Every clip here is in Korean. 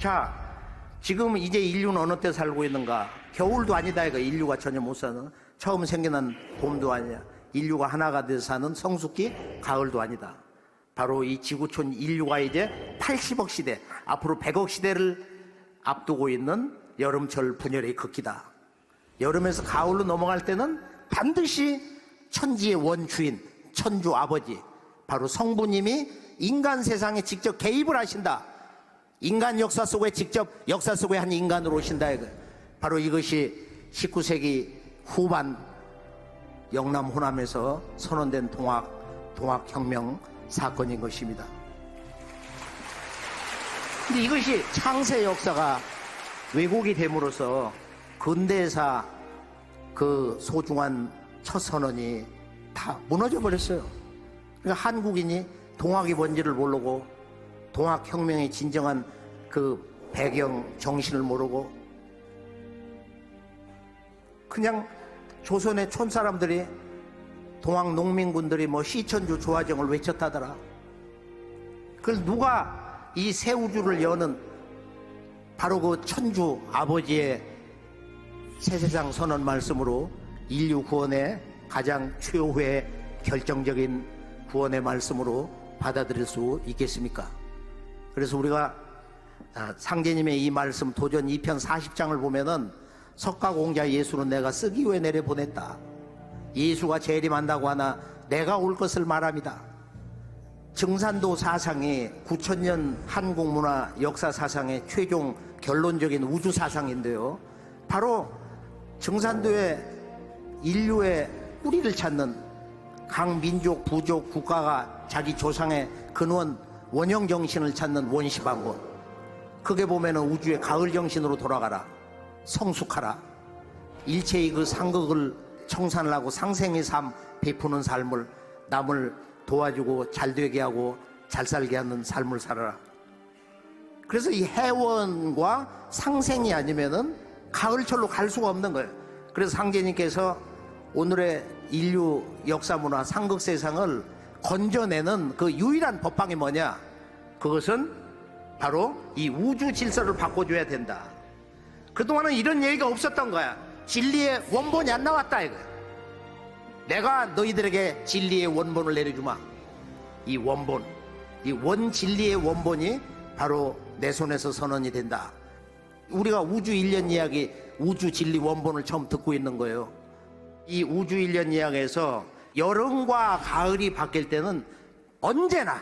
자, 지금 이제 인류는 어느 때 살고 있는가? 겨울도 아니다 이거 인류가 전혀 못 사는 처음 생겨난 봄도 아니야. 인류가 하나가 돼서 사는 성숙기 가을도 아니다. 바로 이 지구촌 인류가 이제 80억 시대, 앞으로 100억 시대를 앞두고 있는 여름철 분열의 극기다. 여름에서 가을로 넘어갈 때는 반드시 천지의 원주인, 천주 아버지, 바로 성부님이 인간 세상에 직접 개입을 하신다. 인간 역사 속에 직접 역사 속에 한 인간으로 오신다. 이거. 바로 이것이 19세기 후반 영남 호남에서 선언된 동학, 동학혁명 사건인 것입니다. 근데 이것이 창세 역사가 왜곡이 됨으로써 근대사 그 소중한 첫 선언이 다 무너져 버렸어요. 그러니까 한국인이 동학이 뭔지를 모르고 동학혁명의 진정한 그 배경 정신을 모르고 그냥 조선의 촌 사람들이 동학 농민군들이 뭐 시천주 조화정을 외쳤다더라. 그걸 누가 이 새 우주를 여는 바로 그 천주 아버지의 새세상 선언 말씀으로 인류 구원의 가장 최후의 결정적인 구원의 말씀으로 받아들일 수 있겠습니까? 그래서 우리가 아, 상제님의 이 말씀 도전 2편 40장을 보면은 석가공자 예수는 내가 쓰기 위해 내려 보냈다. 예수가 재림한다고 하나 내가 올 것을 말합니다. 증산도 사상이 9천년 한국 문화 역사 사상의 최종 결론적인 우주 사상인데요. 바로 증산도의 인류의 뿌리를 찾는 각 민족, 부족, 국가가 자기 조상의 근원, 원형 정신을 찾는 원시방권. 그게 보면은 우주의 가을 정신으로 돌아가라. 성숙하라. 일체의 그 상극을 청산을 하고 상생의 삶 베푸는 삶을 남을 도와주고 잘 되게 하고 잘 살게 하는 삶을 살아라. 그래서 이 해원과 상생이 아니면은 가을철로 갈 수가 없는 거예요. 그래서 상제님께서 오늘의 인류 역사 문화 상극 세상을 건져내는 그 유일한 법방이 뭐냐? 그것은 바로 이 우주 질서를 바꿔줘야 된다. 그동안은 이런 얘기가 없었던 거야. 진리의 원본이 안 나왔다 이거야. 내가 너희들에게 진리의 원본을 내려주마. 이 원본, 이 원진리의 원본이 바로 내 손에서 선언이 된다. 우리가 우주 일년 이야기, 우주 진리 원본을 처음 듣고 있는 거예요. 이 우주 일년 이야기에서 여름과 가을이 바뀔 때는 언제나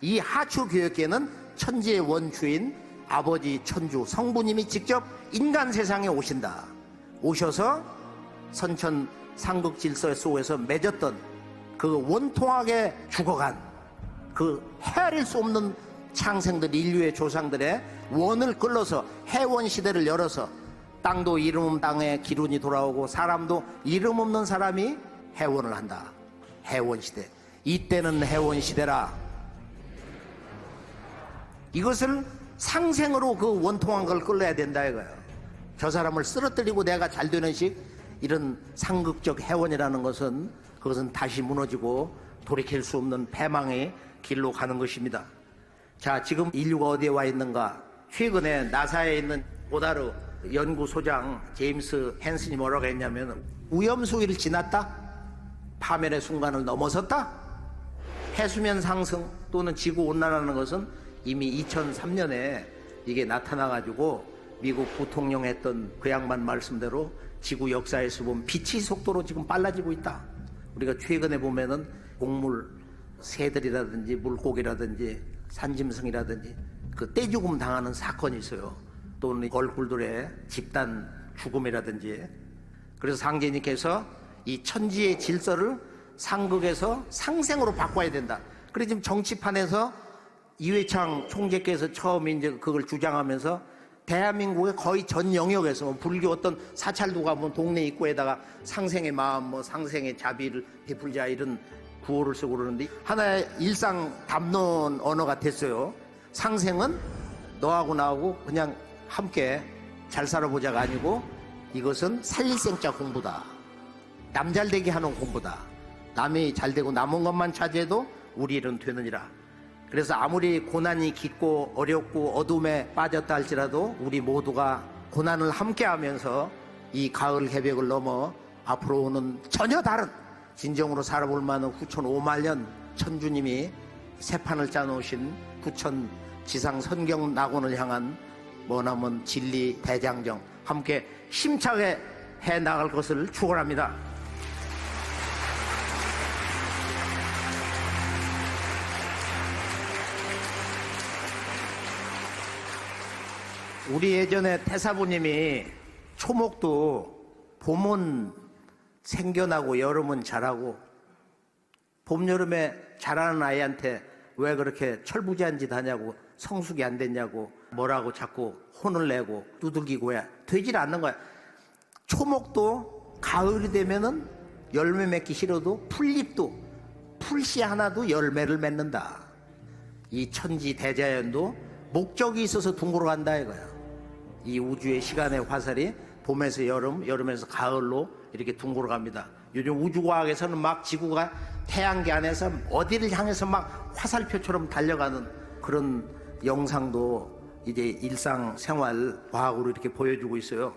이 하추 교육계는 천지의 원주인 아버지 천주 성부님이 직접 인간 세상에 오신다. 오셔서 선천 상극 질서 속에서 맺었던 그 원통하게 죽어간 그 헤아릴 수 없는 창생들 인류의 조상들의 원을 끌어서 해원 시대를 열어서 땅도 이름 없는 땅에 기운이 돌아오고 사람도 이름 없는 사람이 해원을 한다. 해원 시대. 이때는 해원 시대라. 이것을 상생으로 그 원통한 걸 끌어야 된다 이거예요. 저 사람을 쓰러뜨리고 내가 잘 되는 식 이런 상극적 해원이라는 것은 그것은 다시 무너지고 돌이킬 수 없는 패망의 길로 가는 것입니다. 자, 지금 인류가 어디에 와 있는가? 최근에 나사에 있는 고다르 연구소장 제임스 헨슨이 뭐라고 했냐면 우염수위를 지났다? 파멸의 순간을 넘어섰다? 해수면 상승 또는 지구 온난화라는 것은 이미 2003년에 이게 나타나가지고 미국 부통령 했던 그 양반 말씀대로 지구 역사에서 보면 빛의 속도로 지금 빨라지고 있다. 우리가 최근에 보면은 곡물 새들이라든지 물고기라든지 산짐승이라든지 그 떼죽음 당하는 사건이 있어요. 또는 걸굴들의 집단 죽음이라든지 그래서 상제님께서 이 천지의 질서를 상극에서 상생으로 바꿔야 된다. 그래서 지금 정치판에서 이회창 총재께서 처음 이제 그걸 주장하면서 대한민국의 거의 전 영역에서 뭐 불교 어떤 사찰도 가면 동네 입구에다가 상생의 마음, 뭐 상생의 자비를 베풀자 이런 구호를 쓰고 그러는데 하나의 일상 담론 언어가 됐어요. 상생은 너하고 나하고 그냥 함께 잘 살아보자가 아니고 이것은 살릴생자 공부다. 남 잘 되게 하는 공부다. 남이 잘 되고 남은 것만 차지해도 우리 일은 되느니라. 그래서 아무리 고난이 깊고 어렵고 어둠에 빠졌다 할지라도 우리 모두가 고난을 함께 하면서 이 가을 개벽을 넘어 앞으로 오는 전혀 다른 진정으로 살아볼 만한 후천 5만 년 천주님이 새판을 짜놓으신 후천 지상 선경 낙원을 향한 머나먼 진리 대장정 함께 힘차게 해 나갈 것을 축원합니다. 우리 예전에 태사부님이 초목도 봄은 생겨나고 여름은 자라고 봄 여름에 자라는 아이한테 왜 그렇게 철부지한 짓 하냐고 성숙이 안 됐냐고 뭐라고 자꾸 혼을 내고 두들기고 해. 되질 않는 거야. 초목도 가을이 되면은 열매 맺기 싫어도 풀잎도 풀씨 하나도 열매를 맺는다. 이 천지 대자연도 목적이 있어서 둥그러 간다 이거야 이 우주의 시간의 화살이 봄에서 여름, 여름에서 가을로 이렇게 둥그러 갑니다. 요즘 우주과학에서는 막 지구가 태양계 안에서 어디를 향해서 막 화살표처럼 달려가는 그런 영상도 이제 일상생활 과학으로 이렇게 보여주고 있어요.